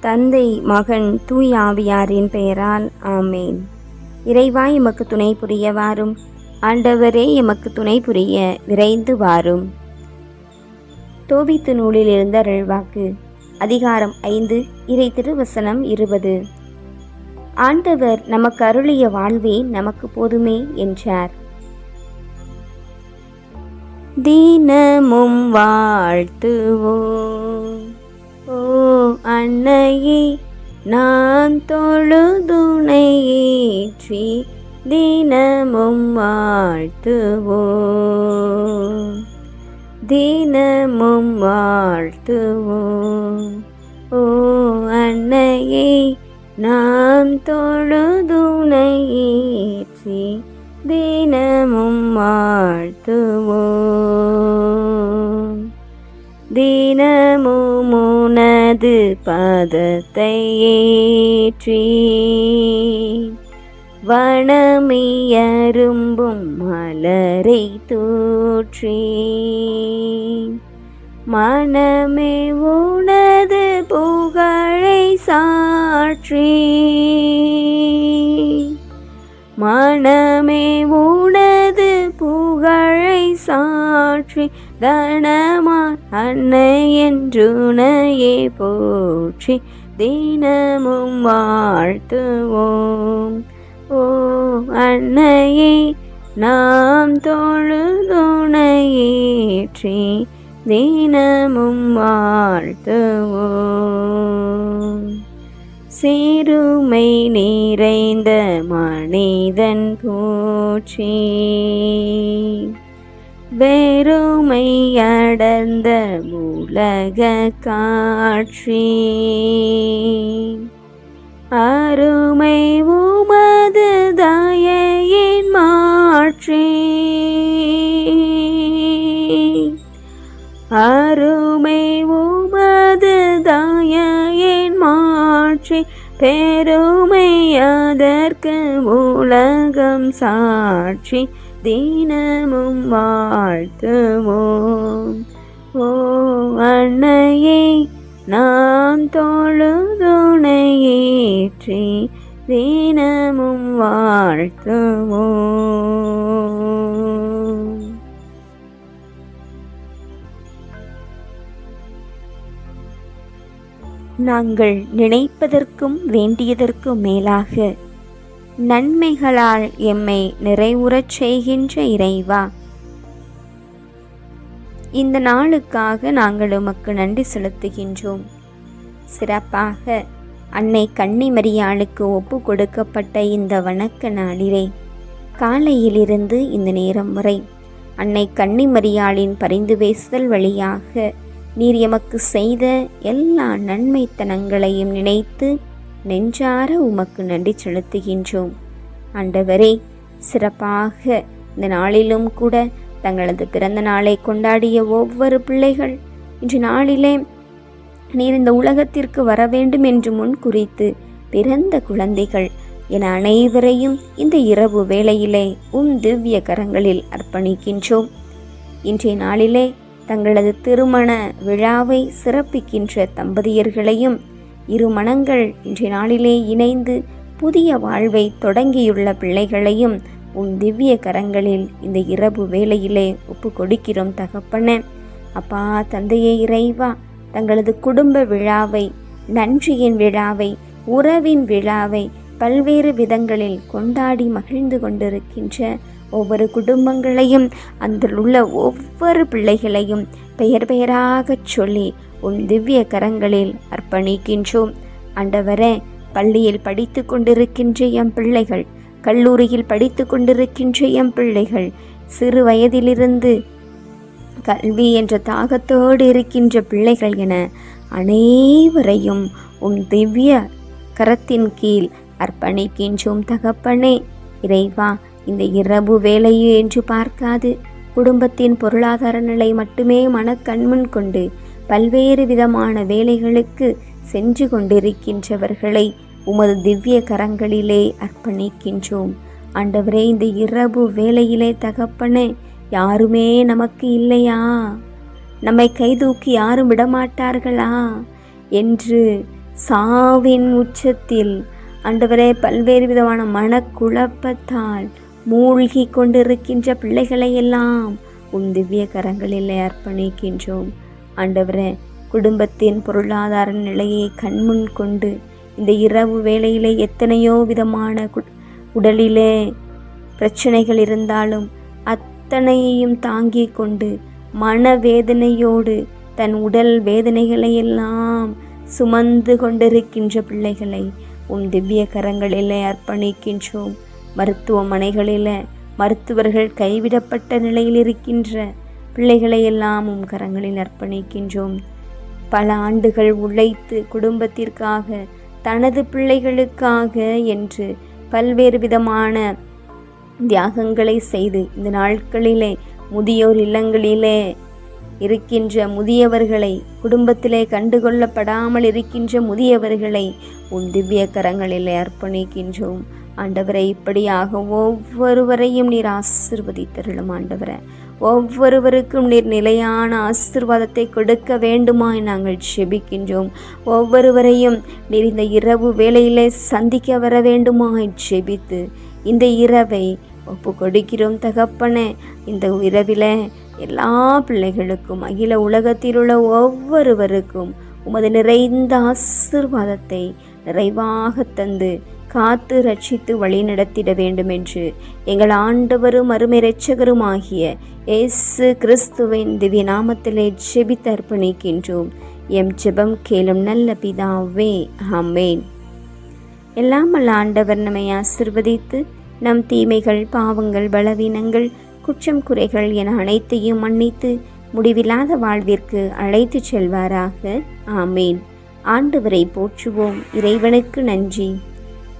தந்தை மகன் தூய் ஆவியாரின் பெயரால் ஆமேன். இறைவா எமக்கு துணை புரிய வாரும். ஆண்டவரே எமக்கு துணை புரிய விரைந்து வாரும். தோபித்து நூலில் இருந்த அருள்வாக்கு அதிகாரம் ஐந்து இறை திருவசனம் இருபது. ஆண்டவர் நமக்கு அருளிய வாழ்வே நமக்கு போதுமே என்றார். தினமும் வாழ்த்துவோம். ஓ அன்னையே நான் தொழுதுணையேற்றி தினமும் வாழ்த்துவோம். தினமும் வாழ்த்துவோம். ஓ அன்னையே நாம் தொழுதுணையேற்றி தினமும் வாழ்த்துவோம். தினமும் உன உனது பாதத்தை ஏற்றி வனமியரும்பும் மலரை தூற்றி மனமே உனது புகழை சாற்றி மனமே உனது போற்றி தனமான் அன்னை என்றுனையே போற்றி தினமும் வாழ்த்துவோம். ஓ அன்னையே நாம் தொழுதுணையேற்றி தினமும் வாழ்த்துவோம். சிறுமை நிறைந்த மனிதன் போற்றி. வெறுமை அடர்ந்த உலக காட்சி. அருமை உமது தயையின் மாற்றி அருமை உமது தயையின் மாற்றி பெருமை அதற்கு உலகம் சாட்சி. தினமும் வாழ்த்துவோம். ஓ அன்னையே நாம் தொழுதுணையேற்றி தினமும் வாழ்த்துவோம். நாங்கள் நினைப்பதற்கும் வேண்டியதற்கும் மேலாக நன்மைகளால் எம்மை நிறைவுறச் செய்கின்ற இறைவா. இந்த நாளுக்காக நாங்கள் உமக்கு நன்றி செலுத்துகின்றோம். சிறப்பாக அன்னை கன்னிமரியாளுக்கு ஒப்பு கொடுக்கப்பட்ட இந்த வணக்க நாளிலே காலையிலிருந்து இந்த நேரம் வரை அன்னை கன்னிமரியாளின் பரிந்து பேசுதல் வழியாக நீர் எமக்கு செய்த எல்லா நன்மைத்தனங்களையும் நினைத்து நெஞ்சார உமக்கு நன்றி செலுத்துகின்றோம். ஆண்டவரே சிறப்பாக இந்த நாளிலும் கூட தங்களது பிறந்த நாளை கொண்டாடிய ஒவ்வொரு பிள்ளைகள் இன்று நாளிலே நீர் இந்த உலகத்திற்கு வர வேண்டும் என்று முன் குறித்து பிறந்த குழந்தைகள் என அனைவரையும் இந்த இரவு வேளையிலே உம் திவ்ய கரங்களில் அர்ப்பணிக்கின்றோம். இன்றைய நாளிலே தங்களது திருமண விழாவை சிறப்பிக்கின்ற தம்பதியர்களையும் இரு மனங்கள் இன்றைய நாளிலே இணைந்து புதிய வாழ்வை தொடங்கியுள்ள பிள்ளைகளையும் உன் திவ்ய கரங்களில் இந்த இரவு வேளையிலே ஒப்பு கொடுக்கிறோம் தகப்பன. அப்பா தந்தையே இறைவா தங்களது குடும்ப விழாவை நன்றியின் விழாவை உறவின் விழாவை பல்வேறு விதங்களில் கொண்டாடி மகிழ்ந்து கொண்டிருக்கின்ற ஒவ்வொரு குடும்பங்களையும் அதில் உள்ள ஒவ்வொரு பிள்ளைகளையும் பெயர் பெயராகச் சொல்லி உன் திவ்ய கரங்களில் அர்ப்பணிக்கின்றோம். ஆண்டவரே பள்ளியில் படித்து கொண்டிருக்கின்ற எம் பிள்ளைகள் கல்லூரியில் படித்து கொண்டிருக்கின்ற எம் பிள்ளைகள் சிறு வயதிலிருந்து கல்வி என்ற தாகத்தோடு இருக்கின்ற பிள்ளைகள் என அனைவரையும் உன் திவ்ய கரத்தின் கீழ் அர்ப்பணிக்கின்றோம் தகப்பனே. இறைவா இந்த இரவு வேலையோ என்று பார்க்காது. குடும்பத்தின் பொருளாதார நிலை மட்டுமே மனக்கண்முன் கொண்டு பல்வேறு விதமான வேலைகளுக்கு சென்று கொண்டிருக்கின்றவர்களை உமது திவ்ய கரங்களிலே அர்ப்பணிக்கின்றோம். ஆண்டவரே இந்த இரவு வேலையிலே தகப்பனே யாருமே நமக்கு இல்லையா? நம்மை கைதூக்கி யாரும் விடமாட்டார்களா? என்று சாவின் உச்சத்தில் ஆண்டவரே பல்வேறு விதமான மனக்குழப்பத்தால் மூழ்கி கொண்டிருக்கின்ற பிள்ளைகளை எல்லாம் உன் திவ்ய கரங்களிலே அர்ப்பணிக்கின்றோம். ஆண்டவரே குடும்பத்தின் பொருளாதார நிலையை கண்முன் கொண்டு இந்த இரவு வேளையிலே எத்தனையோ விதமான கு- உடலிலே பிரச்சனைகள் இருந்தாலும் அத்தனையையும் தாங்கி கொண்டு மனவேதனையோடு தன் உடல் வேதனைகளை எல்லாம் சுமந்து கொண்டிருக்கின்ற பிள்ளைகளை உன் திவ்ய கரங்களிலே அர்ப்பணிக்கின்றோம். மருத்துவமனைகளில் மருத்துவர்கள் கைவிடப்பட்ட நிலையில் இருக்கின்ற பிள்ளைகளை எல்லாம் உம் கரங்களில் அர்ப்பணிக்கின்றோம். பல ஆண்டுகள் உழைத்து குடும்பத்திற்காக தனது பிள்ளைகளுக்காக என்று பல்வேறு விதமான தியாகங்களை செய்து இந்த நாட்களிலே முதியோர் இல்லங்களிலே இருக்கின்ற முதியவர்களை குடும்பத்திலே கண்டுகொள்ளப்படாமல் இருக்கின்ற முதியவர்களை உன் திவ்ய கரங்களிலே அர்ப்பணிக்கின்றோம். ஆண்டவரை இப்படியாக ஒவ்வொருவரையும் நீர் ஆசிர்வதித்தருளும் ஆண்டவரை. ஒவ்வொருவருக்கும் நீர் நிலையான ஆசிர்வாதத்தை கொடுக்க வேண்டுமாய் நாங்கள் செபிக்கின்றோம். ஒவ்வொருவரையும் நீர் இந்த இரவு வேளையிலே சந்திக்க வர வேண்டுமாய் செபித்து இந்த இரவை ஒப்பு கொடுக்கிறோம் தகப்பனே. இந்த இரவில் எல்லா பிள்ளைகளுக்கும் அகில உலகத்தில் உள்ள ஒவ்வொருவருக்கும் உமது நிறைந்த ஆசிர்வாதத்தை நிறைவாக தந்து காத்து ரட்சித்து வழிநடத்திட வேண்டுமென்று வேண்டும் என்று எங்கள் ஆண்டவரும் அருமை இரட்சகருமாகிய இயேசு கிறிஸ்துவின் திவ்ய நாமத்திலே ஜெபித்து அர்ப்பணிக்கின்றோம். எம் ஜெபம் கேளும் நல்ல பிதாவே அமேன் எல்லாம் அல்ல ஆண்டவர் நம்மை ஆசிர்வதித்து நம் தீமைகள் பாவங்கள் பலவீனங்கள் குற்றம் குறைகள் என அனைத்தையும் மன்னித்து முடிவில்லாத வாழ்விற்கு அழைத்துச் செல்வாராக. ஆமேன். ஆண்டவரை போற்றுவோம். இறைவனுக்கு நன்றி.